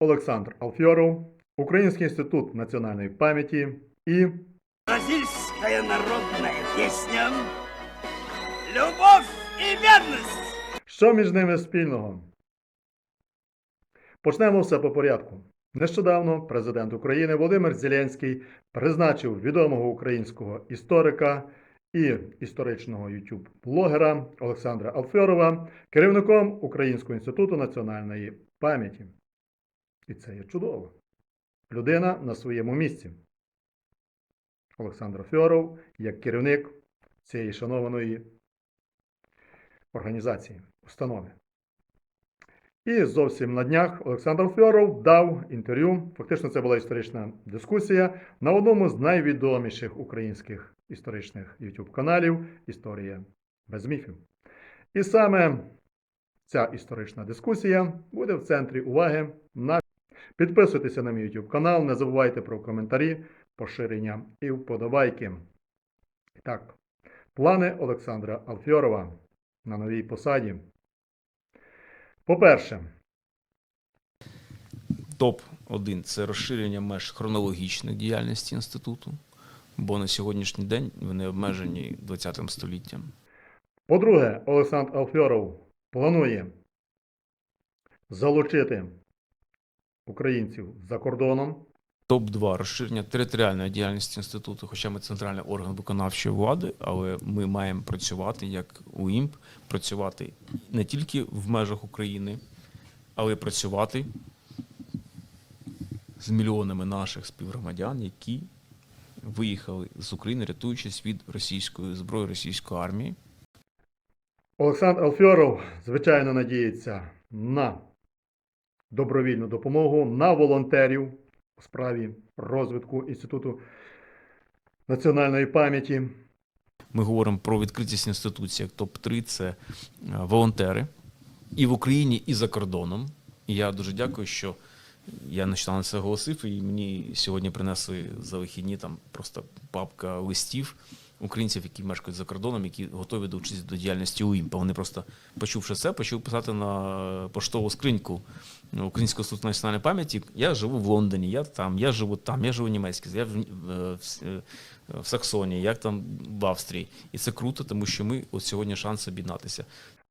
Олександр Алфьоров, Український інститут національної пам'яті і Бразильская народная песня «Любовь и верность». що між ними спільного? Почнемо все по порядку. Нещодавно президент України Володимир Зеленський призначив відомого українського історика і історичного YouTube-блогера Олександра Алфьорова керівником Українського інституту національної пам'яті. І це є чудово. Людина на своєму місці. Олександр Фьоров як керівник цієї шанованої організації, установи. І зовсім на днях Олександр Фьоров дав інтерв'ю. Фактично, це була історична дискусія на одному з найвідоміших українських історичних YouTube каналів Історія без міфів. І саме ця історична дискусія буде в центрі уваги на Підписуйтеся на мій YouTube канал, не забувайте про коментарі, поширення і вподобайки. Так, плани Олександра Алфьорова на новій посаді. По-перше, Топ-1 це розширення меж хронологічної діяльності інституту, бо на сьогоднішній день вони обмежені ХХ століттям. по-друге, Олександр Алфьоров планує залучити українців за кордоном. Топ-2 розширення територіальної діяльності інституту, хоча ми центральний орган виконавчої влади, але ми маємо працювати як УІМП, працювати не тільки в межах України, але й працювати з мільйонами наших співгромадян, які виїхали з України, рятуючись від російської зброї, російської армії. Олександр Алфьоров, звичайно, надіється на добровільну допомогу, на волонтерів у справі розвитку Інституту національної пам'яті. Ми говоримо про відкритість інституцій, як топ-3 це е, волонтери і в Україні, і за кордоном. І я дуже дякую, що я нещодавно це оголосив, і мені сьогодні принесли за вихідні там просто папка листів українців, які мешкають за кордоном, які готові долучитися до діяльності УІМПа. Вони просто, почувши це, почали писати на поштову скриньку Українського інституту національної пам'яті. Я живу в Лондоні, я там, я живу там, я живу в Німецькій, я в, в, в, в Саксонії, як там в Австрії. І це круто, тому що ми от сьогодні шанс об'єднатися.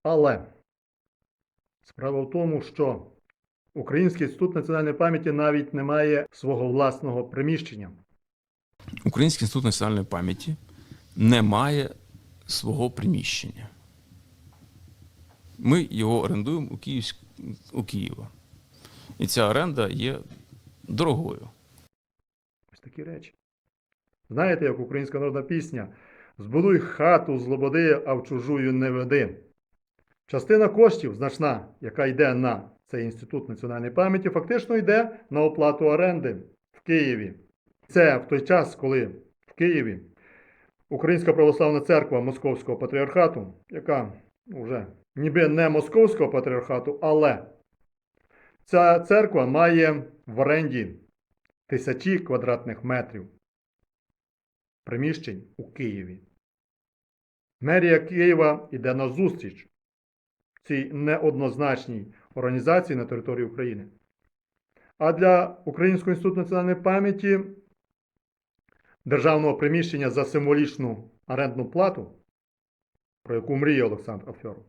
Але справа в тому, що Український інститут національної пам'яті навіть не має свого власного приміщення. Український інститут національної пам'яті не має свого приміщення. Ми його орендуємо у, Київськ... у Києва. І ця оренда є дорогою. Ось такі речі. Знаєте, як українська народна пісня Збудуй хату з лободи, а в чужую не веди. Частина коштів, значна, яка йде на цей інститут національної пам'яті, фактично йде на оплату оренди в Києві. Це в той час, коли в Києві Українська православна церква Московського патріархату, яка вже ніби не Московського патріархату, але ця церква має в оренді тисячі квадратних метрів приміщень у Києві. Мерія Києва йде на зустріч цій неоднозначній організації на території України. А для Українського інституту національної пам'яті державного приміщення за символічну орендну плату, про яку мріє Олександр Афьоров,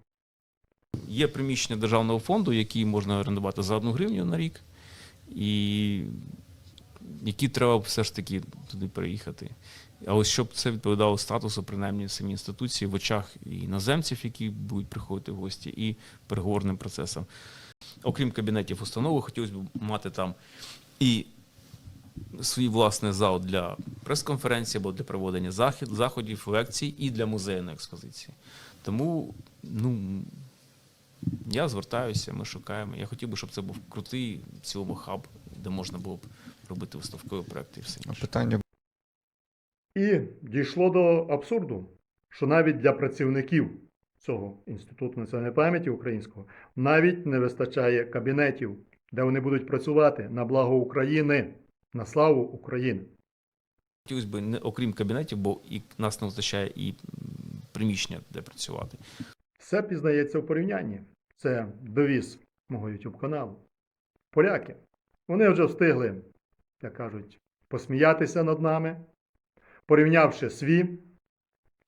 Є приміщення державного фонду, які можна орендувати за одну гривню на рік, і які треба все ж таки туди переїхати. А ось щоб це відповідало статусу, принаймні самій інституції в очах іноземців, які будуть приходити в гості, і переговорним процесом. Окрім кабінетів установи, хотілося б мати там і свій власний зал для прес-конференції або для проведення захід, заходів, лекцій і для музейної експозиції. Тому, ну, я звертаюся, ми шукаємо. Я хотів би, щоб це був крутий в цілому хаб, де можна було б робити виставкові проекти і все інше. Питання І дійшло до абсурду, що навіть для працівників цього Інституту національної пам'яті українського навіть не вистачає кабінетів, де вони будуть працювати на благо України, на славу України. Хотілося б, не окрім кабінетів, бо і нас не вистачає і приміщення, де працювати. Все пізнається в порівнянні. Це довіз мого YouTube каналу. Поляки Вони вже встигли, як кажуть, посміятися над нами, порівнявши свій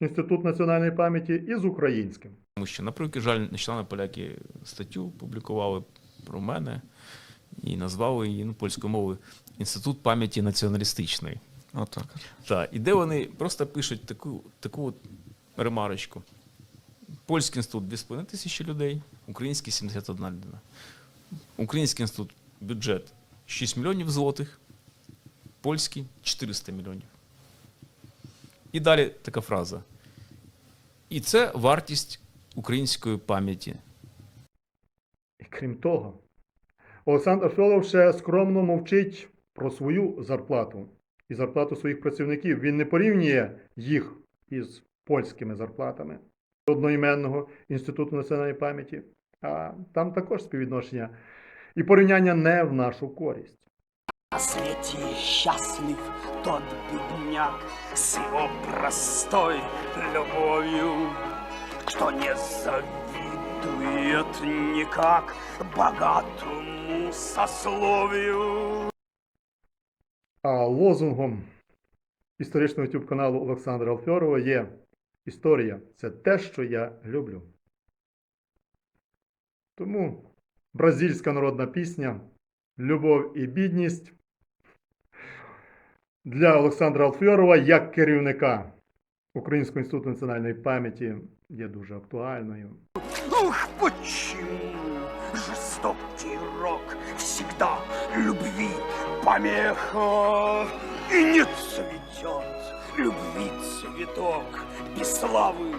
Інститут національної пам'яті із українським. Тому що, на превеликий жаль, нещодавно поляки статтю публікували про мене і назвали її ну, польською мовою Інститут пам'яті націоналістичної. Отак. Так, і де вони просто пишуть таку, таку от ремарочку. Польський інститут 2,5 тисячі людей, український 71 людина. Український інститут бюджет 6 мільйонів злотих, польський 400 мільйонів. І далі така фраза. І це вартість української пам'яті. І крім того, Олександр Фьолов ще скромно мовчить про свою зарплату і зарплату своїх працівників. Він не порівнює їх із польськими зарплатами одноіменного Інституту національної пам'яті, а там також співвідношення і порівняння не в нашу користь. На свете счастлив тот бедняк С его простой любовью, Кто не завидует никак Богатому сословию. А лозунгом історичного youtube каналу Олександра Алфьорова є Історія це те, що я люблю. Тому бразильська народна пісня Любов і бідність для Олександра Алфьорова як керівника Українського інституту національної пам'яті є дуже актуальною. Ух, почему жестокий рок всегда любви помеха И не цветет любви цветок без славы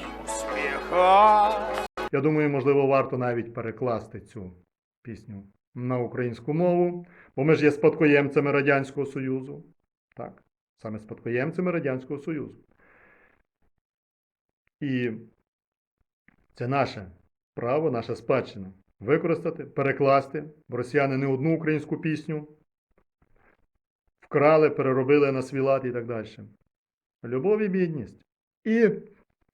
и успеха. Я думаю, можливо, варто навіть перекласти цю пісню на українську мову, бо ми ж є спадкоємцями Радянського Союзу. Так, саме спадкоємцями Радянського Союзу. І це наше право, наша спадщина використати, перекласти, росіяни не одну українську пісню вкрали, переробили на свій лад і так далі. Любов і бідність. І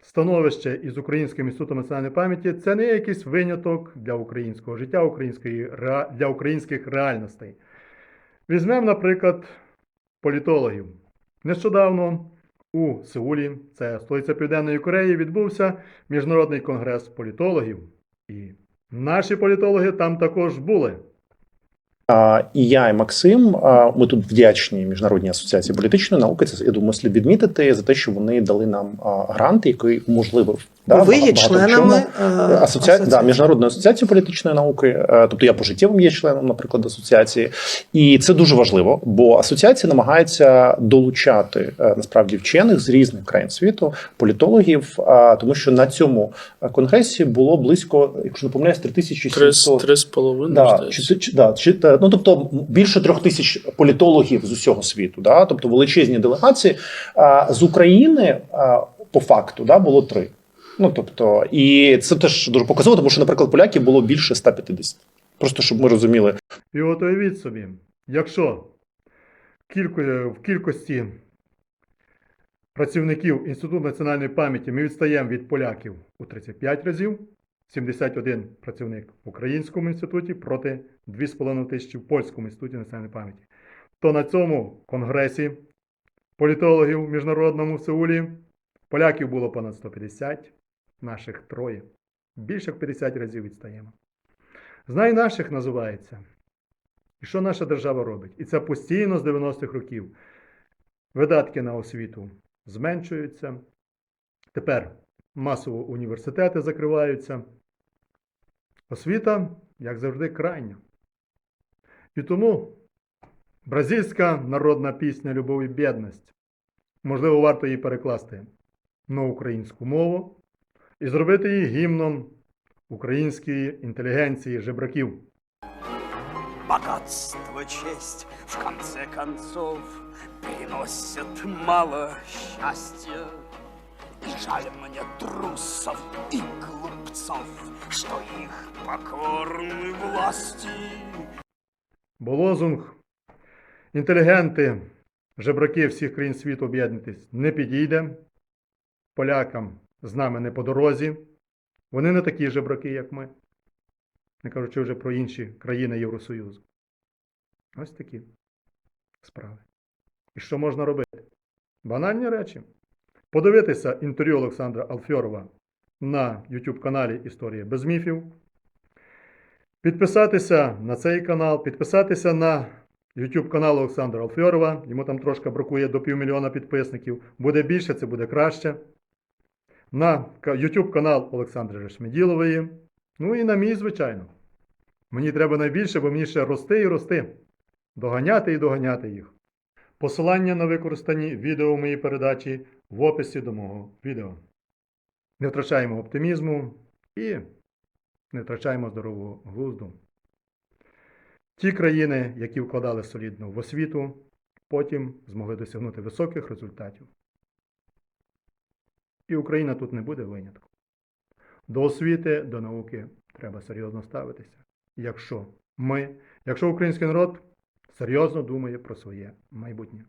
становище із Українським інститутом національної пам'яті це не якийсь виняток для українського життя, української, для українських реальностей. Візьмемо, наприклад, політологів. Нещодавно у Сеулі, це столиця Південної Кореї, відбувся міжнародний конгрес політологів. І наші політологи там також були. І я, і Максим, ми тут вдячні Міжнародній асоціації політичної науки. Це я думаю, слід відмітити за те, що вони дали нам грант, який уможливив да, Ви є членами е, Асоціації да. Міжнародної асоціації політичної науки, е, тобто я пожиттєвим є членом, наприклад, асоціації, і це дуже важливо, бо асоціація намагається долучати е, насправді вчених з різних країн світу, політологів, тому що на цьому конгресі було близько, якщо не помиляюсь, Три, 3700 три з половиною. Да, чи, чи, да, чи, ну, тобто більше трьох тисяч політологів з усього світу, да, тобто величезні делегації. З України по факту да, було три. Ну, тобто, і це теж дуже показово, тому що, наприклад, поляків було більше 150. Просто щоб ми розуміли. І от уявіть собі, якщо кілько, в кількості працівників Інституту національної пам'яті ми відстаємо від поляків у 35 разів, 71 працівник в Українському інституті проти 2,5 тисячі в Польському інституті національної пам'яті, то на цьому конгресі політологів міжнародному в Сеулі поляків було понад 150, наших троє. Більше в 50 разів відстаємо. Знай наших називається. І що наша держава робить? І це постійно з 90-х років. Видатки на освіту зменшуються. Тепер масово університети закриваються. Освіта, як завжди, крайня. І тому бразильська народна пісня Любов і бідність. Можливо, варто її перекласти на українську мову і зробити її гімном української інтелігенції жебраків. Богатство, честь, в конце концов, приносят мало счастья. И жаль мне трусов и глупцов, что их покорны власти. Бо лозунг інтелігенти, жебраки всіх країн світу об'єднатись не підійде. Полякам з нами не по дорозі. Вони не такі жебраки, як ми. Не кажучи вже про інші країни Євросоюзу. Ось такі справи. І що можна робити? Банальні речі. Подивитися інтерв'ю Олександра Алфьорова на YouTube каналі Історія без міфів. Підписатися на цей канал, підписатися на YouTube канал Олександра Алфьорова. Йому там трошки бракує до півмільйона підписників. Буде більше, це буде краще. На YouTube канал Олександри Решмеділової. Ну і на мій, звичайно. Мені треба найбільше, бо мені ще рости і рости. Доганяти і доганяти їх. Посилання на використані відео моєї передачі в описі до мого відео. Не втрачаємо оптимізму і не втрачаємо здорового глузду. Ті країни, які вкладали солідно в освіту, потім змогли досягнути високих результатів. І Україна тут не буде винятком. До освіти, до науки треба серйозно ставитися. Якщо ми, якщо український народ серйозно думає про своє майбутнє.